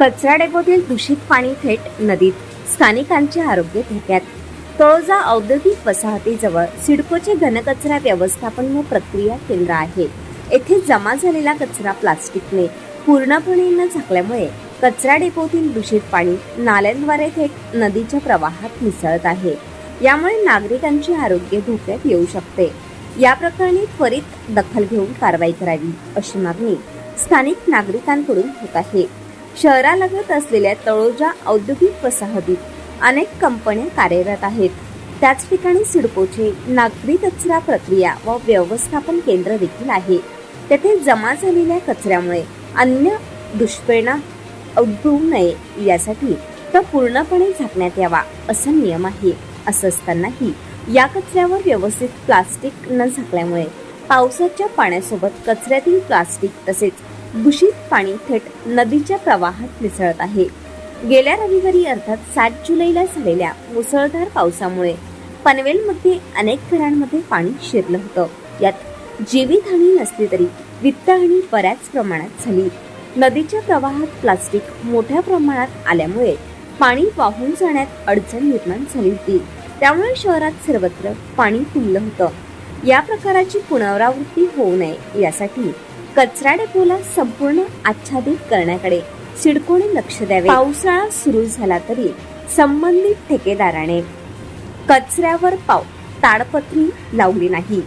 कचरा डेपोतील दूषित पाणी थेट नदीत स्थानिकांचे आरोग्य धोक्यात. तळोजा औद्योगिक वसाहतीजवळ सिडकोचे घनकचरा व्यवस्थापन व प्रक्रिया केंद्र आहे. येथे जमा झालेला कचरा प्लास्टिकने पूर्णपणे न झाकल्यामुळे कचरा डेपोतील दूषित पाणी नाल्यांद्वारे थेट नदीच्या प्रवाहात मिसळत आहे. यामुळे नागरिकांचे आरोग्य धोक्यात येऊ शकते. या प्रकरणी त्वरित दखल घेऊन कारवाई करावी अशी मागणी स्थानिक नागरिकांकडून होत आहे. शहरालगत असलेल्या तळोजा औद्योगिक वसाहतीत अनेक कंपन्या कार्यरत आहेत. त्याच ठिकाणी सिडकोचे नागरी कचरा प्रक्रिया व व्यवस्थापन केंद्र देखील आहे. तेथे जमा झालेल्या कचऱ्यामुळे अन्य दुष्परिणाम उद्भवू नये यासाठी तो पूर्णपणे झाकण्यात यावा असा नियम आहे असं असतानाही या कचऱ्यावर व्यवस्थित प्लास्टिक न झाकल्यामुळे पावसाच्या पाण्यासोबत कचऱ्यातील प्लास्टिक तसेच दूषित पाणी थेट नदीच्या प्रवाहात मिसळत आहे. गेल्या रविवारी अर्थात सात जुलैला झालेल्या मुसळधार पावसामुळे पनवेलमध्ये अनेक घरांमध्ये पाणी शिरलं होतं. यात जीवितहानी नसली तरी वित्तहानी बऱ्याच प्रमाणात झाली. नदीच्या प्रवाहात प्लास्टिक मोठ्या प्रमाणात आल्यामुळे पाणी वाहून जाण्यात अडचण निर्माण झाली होती. त्यामुळे शहरात सर्वत्र पाणी तुंबलं होतं. या प्रकाराची पुनरावृत्ती होऊ नये यासाठी कचरा डेपोला संपूर्ण आच्छादित करण्याकडे सिडकोने लक्ष द्यावे. पावसाळा सुरू झाला तरी संबंधित ठेकेदाराने कचऱ्यावर पाव ताडपत्री लावली नाही.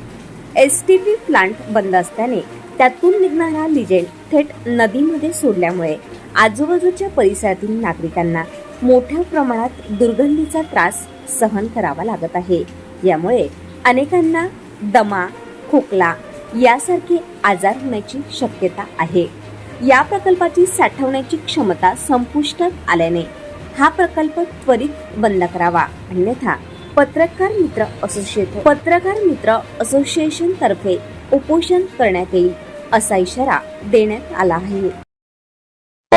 एस टी पी प्लांट बंद असल्याने त्यातून निघणारा लिजेंड थेट नदीमध्ये सोडल्यामुळे आजूबाजूच्या परिसरातील नागरिकांना मोठ्या प्रमाणात दुर्गंधीचा त्रास सहन करावा लागत आहे. यामुळे अनेकांना दमा खोकला यासारखे आजार होण्याची शक्यता आहे. या प्रकल्पाची साठवण्याची क्षमता संपुष्टात आल्याने हा प्रकल्प त्वरित बंद करावा. अन्यथा पत्रकार मित्र असोसिएशन पत्रकार मित्र असोसिएशन तर्फे उपोषण करण्यात येईल असा इशारा देण्यात आला आहे.